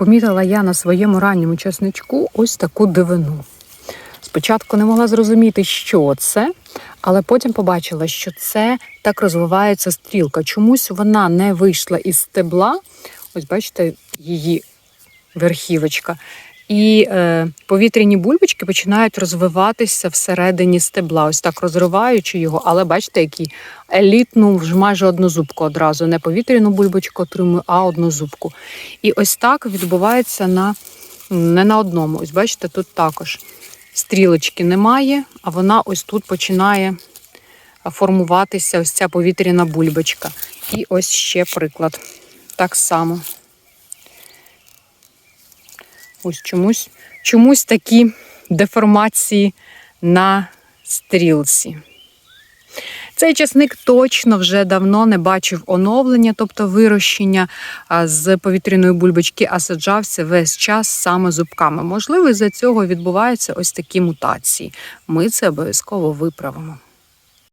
помітила я на своєму ранньому часничку ось таку дивину. Спочатку не могла зрозуміти, що це, але потім побачила, що це так розвивається стрілка. Чомусь вона не вийшла із стебла. Ось бачите, її верхівочка. І е, повітряні бульбочки починають розвиватися всередині стебла, ось так розриваючи його. Але бачите, який елітну вже майже однозубку одразу. Не повітряну бульбочку отримую, а однозубку. І ось так відбувається на не на одному. Ось бачите, тут також стрілочки немає, а вона ось тут починає формуватися ось ця повітряна бульбочка. І ось ще приклад. Так само. Ось чомусь, чомусь такі деформації на стрілці. Цей часник точно вже давно не бачив оновлення, тобто вирощення з повітряної бульбочки, а саджався весь час саме зубками. Можливо, із-за цього відбуваються ось такі мутації. Ми це обов'язково виправимо.